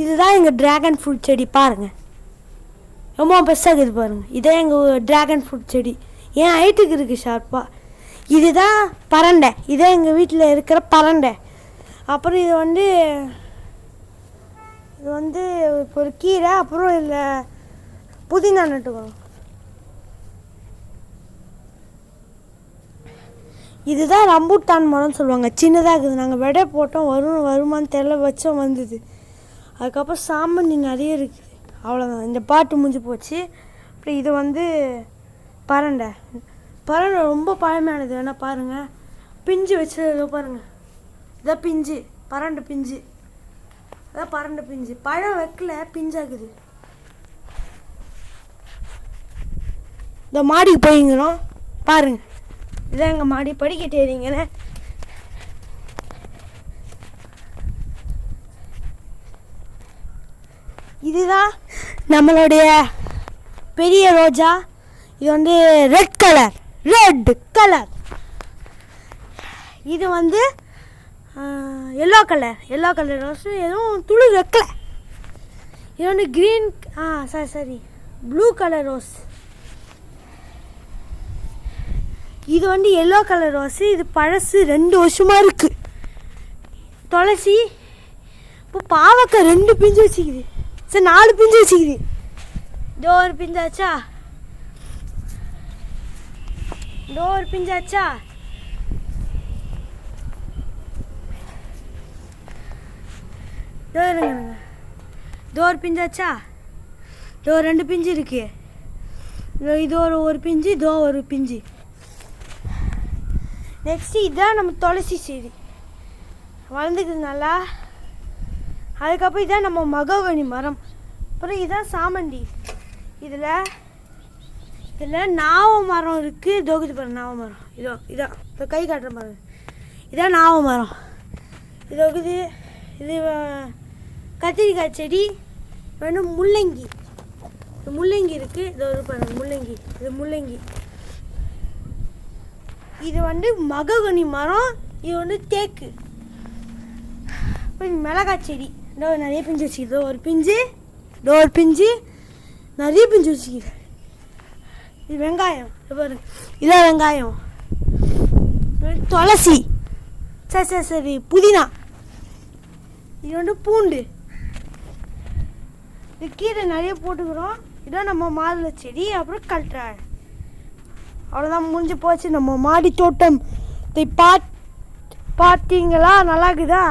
இதுதான் எங்கள் dragon fruit செடி பாருங்கள் ரொம்ப பெருசாக இருக்குது பாருங்கள் இதான் எங்கள் ட்ராகன் ஃப்ரூட் செடி. ஏன் ஹைட்டுக்கு இருக்குது ஷார்ப்பாக இதுதான் பரண்டை. இதான் எங்கள் வீட்டில் இருக்கிற பரண்டை. அப்புறம் இது வந்து இது வந்து இப்போ ஒரு கீரை அப்புறம் இதில் புதினா நட்டுக்கணும் இதுதான் ரம்பூட்டான் மரம்னு சொல்லுவாங்க. சின்னதாக இருக்குது. நாங்கள் விடை போட்டோம். வரும் வருமான்னு தெரியல. வச்சோம் வந்தது. அதுக்கப்புறம் சாமந்தி நிறைய இருக்குது. அவ்வளோதான் இந்த பாட்டு முடிஞ்சு போச்சு. அப்புறம் இது வந்து பரண்டை. பரண்டை ரொம்ப பழமையானது. வேணால் பாருங்கள் பிஞ்சு வச்சது பாருங்கள் இதான் பிஞ்சு. பரண்டை பிஞ்சு. அதான் பரண்டை பிஞ்சு. பழம் வைக்கல பிஞ்சாக்குது. இந்த மாடிக்கு போயிங்கிறோம். பாருங்கள் இதான் எங்கள் மாடி. படிக்கட்டு ஏறிங்கண்ணே இதுதான் நம்மளுடைய பெரிய ரோஜா. இது வந்து ரெட் கலர் ரெட் கலர் இது வந்து yellow colour yellow colour rose எதுவும் துளி வைக்கல. இது வந்து க்ரீன் ஆ சரி சரி ப்ளூ கலர் ரோஸ் இது வந்து எல்லோ கலர் ரோஸு இது பழசு ரெண்டு வருஷமாக இருக்குது துளசி இப்போ பாவக்காய் ரெண்டு பிஞ்சு வச்சுக்குது. சரி நாலு பிஞ்சு வச்சுக்குது இதோ ஒரு பிஞ்சாச்சா இதோ ஒரு பிஞ்சாச்சா இதோ இருங்க இதோ ஒரு பிஞ்சாச்சா இதோ ரெண்டு பிஞ்சு இருக்கு. இதோ இது ஒரு ஒரு பிஞ்சு இதோ ஒரு பிஞ்சு. நெக்ஸ்ட் இதான் நம்ம துளசி செடி. வளர்ந்துக்குது நல்லா. அதுக்கப்புறம் இதான் நம்ம மகவனி மரம். அப்புறம் இதான் சாமந்தி இதில் இதில் நாவ மரம் இருக்குது தோகுது பாருங்க நாவ மரம். இதோ இதான் இப்போ கை காட்டுற மரம் இதான் நாவ மரம். இது இது கத்திரிக்காய் செடி வேணும் முள்ளங்கி. இது முள்ளங்கி இருக்குது இது ஒரு பாருங்க முள்ளங்கி. இது முள்ளங்கி. இது வந்து மககனி மரம். இது வந்து தேக்கு. மிளகாய் செடி. இதோ நிறைய பிஞ்சு வச்சுக்குது இதோ ஒரு பிஞ்சு. இதோ ஒரு பிஞ்சு. நிறைய பிஞ்சு வச்சுக்குது இது வெங்காயம். பாருங்க இதான் வெங்காயம். துளசி. சரி சரி சரி. புதினா. இது வந்து பூண்டு. இது கீரை நிறைய போட்டுக்கிறோம். இதான் நம்ம மாதுளை செடி. அப்புறம் கல்றாழை அவ்வளோதான் முடிஞ்சு போச்சு. நம்ம மாடி தோட்டம். இதை பார்த்தீங்களா? நல்லா இருக்குதா?